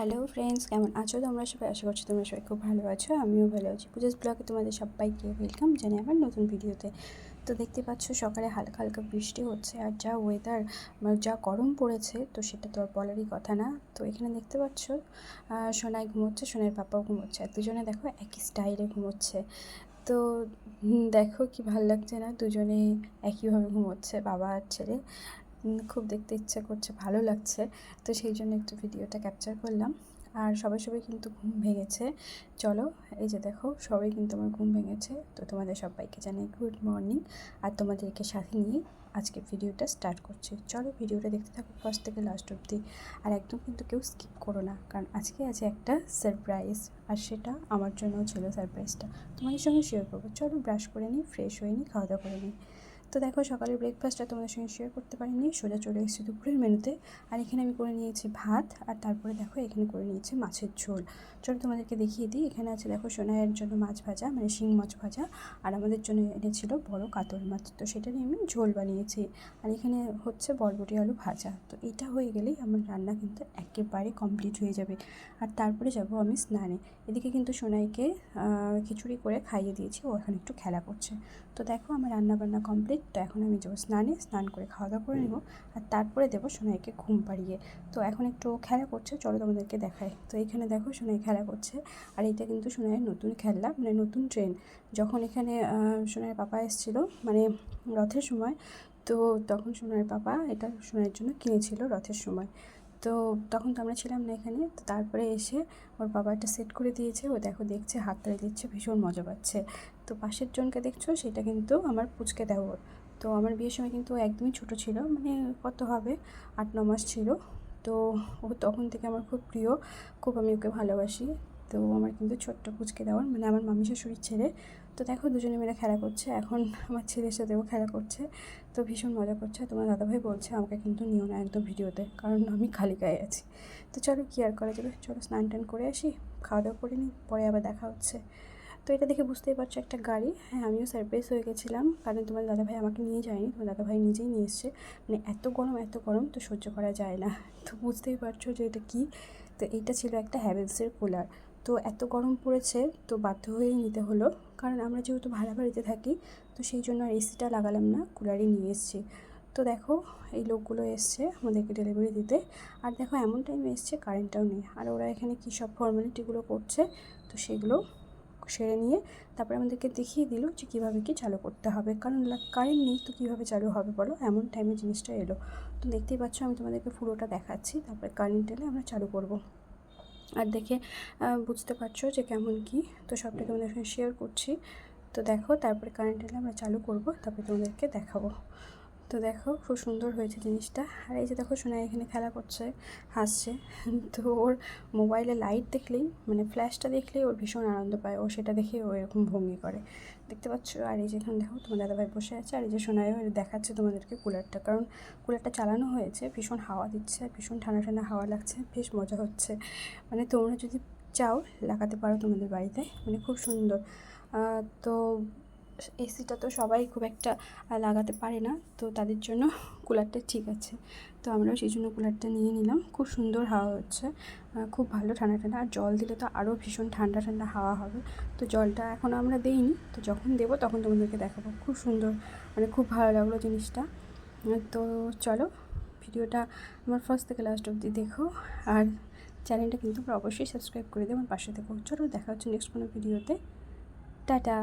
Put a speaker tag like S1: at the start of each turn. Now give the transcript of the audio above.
S1: Hello friends কেমন আছো তোমরা? সবাই আশা করছি তোমরা সবাই খুব ভালো আছো, আমিও ভালো আছি। পূজাস ব্লগে তোমাদের সবাইকে ওয়েলকাম জানাই আমার নতুন ভিডিওতে তো দেখতে পাচ্ছ, সকালে হালকা হালকা বৃষ্টি হচ্ছে আর যা ওয়েদার যা গরম পড়েছে, তো সেটা তো আর বলারই কথা না। তো এখানে দেখতে পাচ্ছ সোনাই ঘুমোচ্ছে সোনার পাপাও ঘুমোচ্ছে আর দুজনে দেখো একই স্টাইলে ঘুমোচ্ছে। তো দেখো কি ভালো লাগছে না? দুজনে একইভাবে ঘুমোচ্ছে, বাবা আর ছেলে। খুব দেখতে ইচ্ছে করছে, ভালো লাগছে। তো সেই জন্য একটু ভিডিওটা ক্যাপচার করলাম। আর সবাই সবাই কিন্তু ঘুম ভেঙেছে। চলো, এই যে দেখো, সবাই কিন্তু আমার ঘুম ভেঙেছে। তো তোমাদের সবাইকে জানাই গুড মর্নিং আর তোমাদেরকে সাথে নিয়ে আজকে ভিডিওটা স্টার্ট করছি। চলো, ভিডিওটা দেখতে থাকো ফার্স্ট থেকে লাস্ট অবধি। আর একদম কিন্তু কেউ স্কিপ করো না। কারণ আজকে আছে একটা সারপ্রাইজ আর সেটা আমার জন্যও ছিল সারপ্রাইজটা তোমাদের সঙ্গে শেয়ার করব। চলো ব্রাশ করে নিই ফ্রেশ হয়ে নিই খাওয়া দাওয়া করে নিই। তো দেখো সকালের ব্রেকফাস্টটা তোমাদের সঙ্গে শেয়ার করতে পারিনি, সোজা চলে এসেছি দুপুরের মেনুতে আর এখানে আমি করে নিয়েছি ভাত, আর তারপরে দেখো এখানে করে নিয়েছি মাছের ঝোল। চলো তোমাদেরকে দেখিয়ে দিই, এখানে আছে দেখো সোনাইয়ের জন্য মাছ ভাজা মানে শিং মাছ ভাজা, আর আমাদের জন্য এনেছিল বড় কাতল মাছ। তো সেটা নিয়ে আমি ঝোল বানিয়েছি। আর এখানে হচ্ছে বরবটি আলু ভাজা। তো এটা হয়ে গেলেই আমার রান্না কিন্তু একেবারে কমপ্লিট হয়ে যাবে। আর তারপরে যাব আমি স্নানে। এদিকে কিন্তু সোনাইকে খিচুড়ি করে খাইয়ে দিয়েছি, ও এখন একটু খেলা করছে। তো দেখো আমার রান্না বান্না কমপ্লিট তো এখন আমি যাব স্নানে, স্নান করে খাওয়া দাওয়া করে নেব আর তারপরে দেবো সোনাইকে ঘুম পাড়িয়ে। তো এখন একটু খেলা করছে, চলো তোমাদেরকে দেখায় তো এখানে দেখো সোনাই খেলা করছে আর এটা কিন্তু সোনাইয়ের নতুন খেলনা মানে নতুন ট্রেন যখন এখানে সোনাইয়ের পাপা এসেছিল মানে রথের সময়, তো তখন সোনার পাপা এটা সোনার জন্য কিনেছিল রথের সময়। তো তখন তো আমরা ছিলাম না এখানে, তো তারপরে এসে ওর বাবা একটা সেট করে দিয়েছে, ও দেখো দেখছে হাত তাড়ি দিচ্ছে, ভীষণ মজা পাচ্ছে। তো পাশের জনকে দেখছ, সেটা কিন্তু আমার পুচকে দেওর। তো আমার বিয়ের সময় কিন্তু একদমই ছোট ছিল মানে কত হবে, আট, ন মাস ছিল। তো ও তখন থেকে আমার খুব প্রিয়, খুব আমি ওকে ভালোবাসি। তো আমার কিন্তু ছোট্ট পুচকে দেওয়ার মানে আমার মামি শাশুড়ির ছেলে। তো দেখো, দুজনে মিলে খেলা করছে। এখন আমার ছেলের সাথেও খেলা করছে। তো ভীষণ মজা করছে। তোমার দাদাভাই বলছে, আমাকে কিন্তু নিও না একদম ভিডিওতে, কারণ আমি খালি গায়ে আছি। তো চলো, কি আর করা যাবে? চলো, স্নান টান করে আসি, খাওয়া দাওয়া করে নিই, পরে আবার দেখা হচ্ছে। তো এটা দেখে বুঝতেই পারছ একটা গাড়ি। হ্যাঁ আমিও সারপ্রাইজ হয়ে গেছিলাম, কারণ তোমার দাদাভাই আমাকে নিয়ে যায়নি, তোমার দাদাভাই নিজেই নিয়ে এসছে। মানে এত গরম এত গরম, তো সহ্য করা যায় না। তো বুঝতেই পারছ যে এটা কী? তো এইটা ছিল একটা হ্যাভেলসের কুলার। তো এত গরম পড়েছে, তো বাধ্য হয়েই নিতে হলো। কারণ আমরা যেহেতু ভাড়া বাড়িতে থাকি, তো সেই জন্য আর এসিটা লাগালাম না, কুলারই নিয়ে এসেছি। তো দেখো, এই লোকগুলো এসছে আমাদেরকে ডেলিভারি দিতে। আর দেখো, এমন টাইমে এসছে কারেন্টটাও নেই। আর ওরা এখানে কী সব ফর্মালিটিগুলো করছে, তো সেগুলো সেরে নিয়ে তারপরে আমাদেরকে দেখিয়ে দিল যে কীভাবে কী চালু করতে হবে। কারণ কারেন্ট নেই তো কীভাবে চালু হবে বলো? এমন টাইমে জিনিসটা এলো। তো দেখতেই পাচ্ছ, আমি তোমাদেরকে পুরোটা দেখাচ্ছি, তারপরে কারেন্ট এলে আমরা চালু করব। আর দেখে বুঝতে পারছ যে কেমন কি। তো সবটা তোমাদের সঙ্গে শেয়ার করছি। তো দেখো, তারপরে কারেন্ট এলে আমরা চালু করব, তারপরে তোমাদেরকে দেখাবো। তো দেখো খুব সুন্দর হয়েছে জিনিসটা। আর এই যে দেখো সোনাই এখানে খেলা করছে, হাসছে। তো ওর মোবাইলে লাইট দেখলেই মানে ফ্ল্যাশটা দেখলেই ওর ভীষণ আনন্দ পায়। ও সেটা দেখে ও এরকম ভঙ্গি করে। দেখতে পাচ্ছ? আর এই যে এখানে দেখো, তোমার দাদাভাই বসে আছে। আর এই যে সোনাইও দেখাচ্ছে তোমাদেরকে কুলারটা। কারণ কুলারটা চালানো হয়েছে, ভীষণ হাওয়া দিচ্ছে, ভীষণ ঠান্ডা ঠান্ডা হাওয়া লাগছে, বেশ মজা হচ্ছে। মানে তোমরা যদি চাও, লাগাতে পারো তোমাদের বাড়িতে। মানে খুব সুন্দর। তো এসিটা তো সবাই খুব একটা লাগাতে পারে না, তো তাদের জন্য কুলারটা ঠিক আছে। তো আমরাও সেই জন্য কুলারটা নিয়ে নিলাম। খুব সুন্দর হাওয়া হচ্ছে খুব ভালো ঠান্ডা ঠান্ডা। আর জল দিলে তো আরও ভীষণ ঠান্ডা ঠান্ডা হাওয়া হবে। তো জলটা এখনও আমরা দেইনি, তো যখন দেবো তখন তোমাদেরকে দেখাবো। খুব সুন্দর মানে খুব ভালো লাগল জিনিসটা। তো চলো, ভিডিওটা আমার ফার্স্ট থেকে লাস্ট অবধি দেখো। আর চ্যানেলটা কিন্তু অবশ্যই সাবস্ক্রাইব করে দেবো, আমার পাশে দেখো চলো, দেখা হচ্ছে নেক্সট কোনো ভিডিওতে। টাটা!